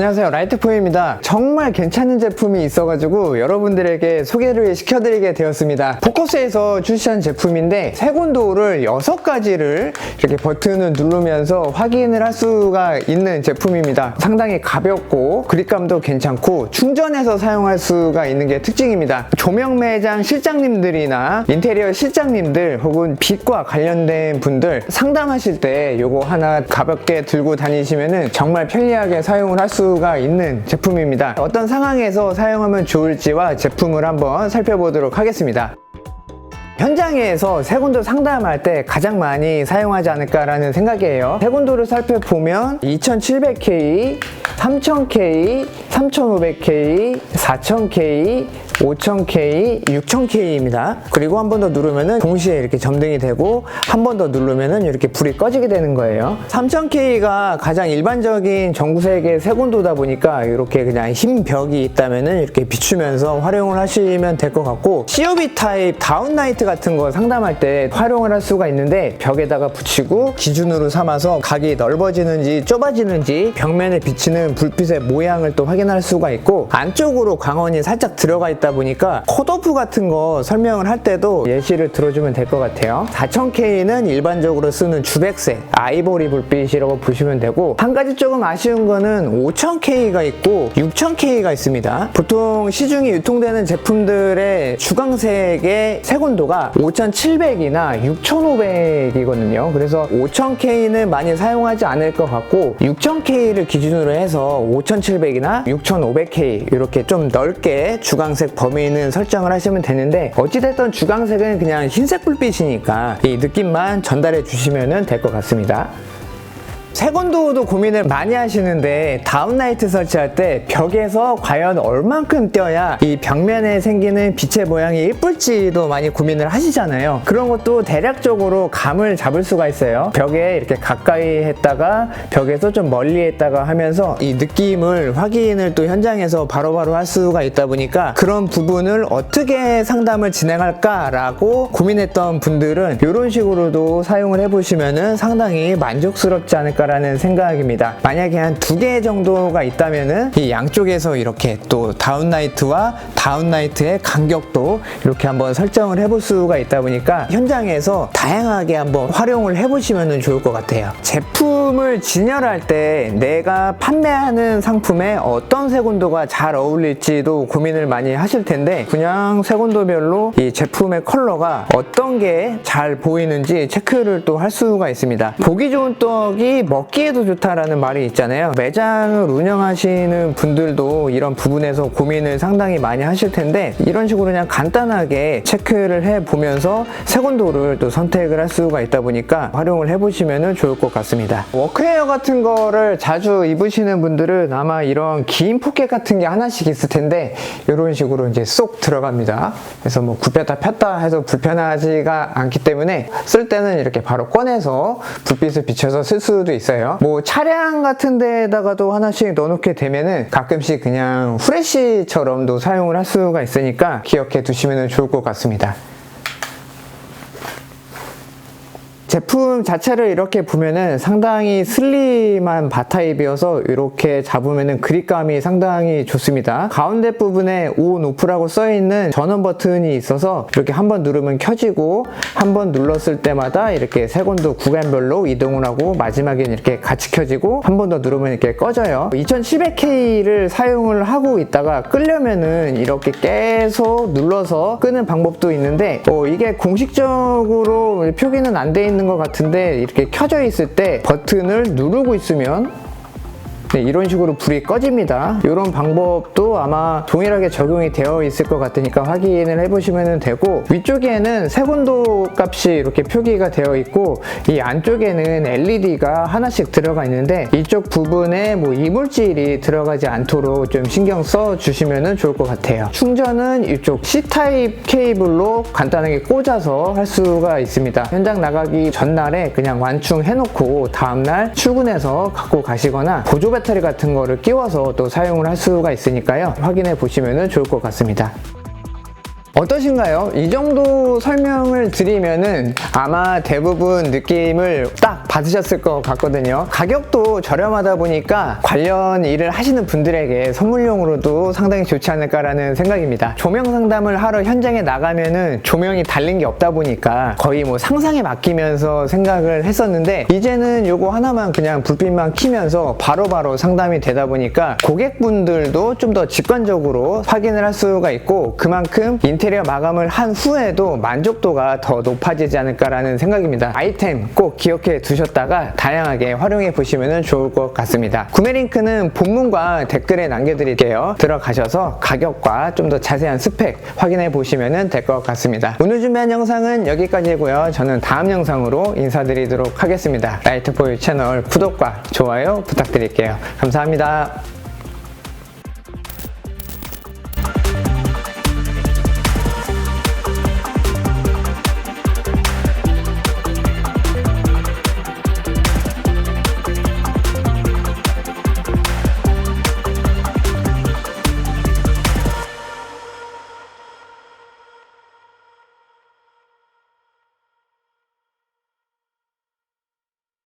안녕하세요. 라이트포입니다. 정말 괜찮은 제품이 있어가지고 여러분들에게 소개를 시켜드리게 되었습니다. 포커스에서 출시한 제품인데 색온도를 6가지를 이렇게 버튼을 누르면서 확인을 할 수가 있는 제품입니다. 상당히 가볍고 그립감도 괜찮고 충전해서 사용할 수가 있는 게 특징입니다. 조명 매장 실장님들이나 인테리어 실장님들 혹은 빛과 관련된 분들 상담하실 때 요거 하나 가볍게 들고 다니시면은 정말 편리하게 사용을 할수 가 있는 제품입니다. 어떤 상황에서 사용하면 좋을지와 제품을 한번 살펴보도록 하겠습니다. 현장에서 색온도 상담할 때 가장 많이 사용하지 않을까라는 생각이에요. 색온도를 살펴보면 2700K, 3000K, 3500K, 4000K, 5000K, 6000K입니다. 그리고 한 번 더 누르면은 동시에 이렇게 점등이 되고 한 번 더 누르면은 이렇게 불이 꺼지게 되는 거예요. 3000K가 가장 일반적인 전구색의 색온도다 보니까 이렇게 그냥 흰 벽이 있다면은 이렇게 비추면서 활용을 하시면 될 것 같고 COB 타입 다운라이트 같은 거 상담할 때 활용을 할 수가 있는데 벽에다가 붙이고 기준으로 삼아서 각이 넓어지는지 좁아지는지 벽면에 비치는 불빛의 모양을 또 확인할 수가 있고 안쪽으로 광원이 살짝 들어가 있다 보니까 컷오프 같은 거 설명을 할 때도 예시를 들어주면 될 것 같아요. 4000K는 일반적으로 쓰는 주백색 아이보리 불빛이라고 보시면 되고 한 가지 조금 아쉬운 거는 5000K가 있고 6000K가 있습니다. 보통 시중에 유통되는 제품들의 주광색의 색온도가 5700이나 6500이거든요. 그래서 5000K는 많이 사용하지 않을 것 같고 6000K를 기준으로 해서 5700이나 6500K 이렇게 좀 넓게 주광색 범위는 설정을 하시면 되는데 어찌됐든 주광색은 그냥 흰색 불빛이니까 이 느낌만 전달해 주시면 될 것 같습니다 색온도도 고민을 많이 하시는데 다운라이트 설치할 때 벽에서 과연 얼만큼 떼어야 이 벽면에 생기는 빛의 모양이 예쁠지도 많이 고민을 하시잖아요. 그런 것도 대략적으로 감을 잡을 수가 있어요. 벽에 이렇게 가까이 했다가 벽에서 좀 멀리 했다가 하면서 이 느낌을 확인을 또 현장에서 바로바로 할 수가 있다 보니까 그런 부분을 어떻게 상담을 진행할까 라고 고민했던 분들은 이런 식으로도 사용을 해보시면 상당히 만족스럽지 않을까 라는 생각입니다. 만약에 한 두 개 정도가 있다면은 이 양쪽에서 이렇게 또 다운라이트와 다운라이트의 간격도 이렇게 한번 설정을 해볼 수가 있다 보니까 현장에서 다양하게 한번 활용을 해보시면 좋을 것 같아요. 제품을 진열할 때 내가 판매하는 상품에 어떤 색온도가 잘 어울릴지도 고민을 많이 하실 텐데 그냥 색온도별로 이 제품의 컬러가 어떤 게 잘 보이는지 체크를 또 할 수가 있습니다. 보기 좋은 떡이 먹기에도 좋다라는 말이 있잖아요. 매장을 운영하시는 분들도 이런 부분에서 고민을 상당히 많이 하실 텐데 이런 식으로 그냥 간단하게 체크를 해 보면서 색온도를 또 선택을 할 수가 있다 보니까 활용을 해 보시면 좋을 것 같습니다. 워크웨어 같은 거를 자주 입으시는 분들은 아마 이런 긴 포켓 같은 게 하나씩 있을 텐데 이런 식으로 이제 쏙 들어갑니다. 그래서 뭐 굽혔다 폈다 해서 불편하지가 않기 때문에 쓸 때는 이렇게 바로 꺼내서 불빛을 비춰서 쓸 수도 있어요. 뭐 차량 같은 데다가도 하나씩 넣어놓게 되면은 가끔씩 그냥 후레쉬처럼도 사용을 할 수가 있으니까 기억해 두시면 좋을 것 같습니다. 제품 자체를 이렇게 보면은 상당히 슬림한 바타입이어서 이렇게 잡으면은 그립감이 상당히 좋습니다. 가운데 부분에 ON, OFF라고 써있는 전원 버튼이 있어서 이렇게 한 번 누르면 켜지고 한 번 눌렀을 때마다 이렇게 색온도 구간별로 이동을 하고 마지막엔 이렇게 같이 켜지고 한 번 더 누르면 이렇게 꺼져요. 2700K를 사용을 하고 있다가 끄려면은 이렇게 계속 눌러서 끄는 방법도 있는데 어, 이게 공식적으로 표기는 안 돼 있는 것 같은데 이렇게 켜져 있을 때 버튼을 누르고 있으면 네, 이런 식으로 불이 꺼집니다. 이런 방법도 아마 동일하게 적용이 되어 있을 것 같으니까 확인을 해보시면 되고 위쪽에는 색온도 값이 이렇게 표기가 되어 있고 이 안쪽에는 LED가 하나씩 들어가 있는데 이쪽 부분에 뭐 이물질이 들어가지 않도록 좀 신경 써 주시면 좋을 것 같아요. 충전은 이쪽 C타입 케이블로 간단하게 꽂아서 할 수가 있습니다. 현장 나가기 전날에 그냥 완충해놓고 다음날 출근해서 갖고 가시거나 보조 배 터리 같은 거를 끼워서 또 사용을 할 수가 있으니까요. 확인해 보시면 좋을 것 같습니다. 어떠신가요? 이 정도 설명을 드리면은 아마 대부분 느낌을 딱 받으셨을 것 같거든요. 가격도 저렴하다 보니까 관련 일을 하시는 분들에게 선물용으로도 상당히 좋지 않을까라는 생각입니다. 조명 상담을 하러 현장에 나가면은 조명이 달린 게 없다 보니까 거의 뭐 상상에 맡기면서 생각을 했었는데 이제는 요거 하나만 그냥 불빛만 키면서 바로바로 상담이 되다 보니까 고객분들도 좀 더 직관적으로 확인을 할 수가 있고 그만큼 인테리어 마감을 한 후에도 만족도가 더 높아지지 않을까라는 생각입니다. 아이템 꼭 기억해 두셨다가 다양하게 활용해 보시면 좋을 것 같습니다. 구매 링크는 본문과 댓글에 남겨드릴게요. 들어가셔서 가격과 좀 더 자세한 스펙 확인해 보시면 될 것 같습니다. 오늘 준비한 영상은 여기까지고요. 저는 다음 영상으로 인사드리도록 하겠습니다. 라이트포유 채널 구독과 좋아요 부탁드릴게요. 감사합니다.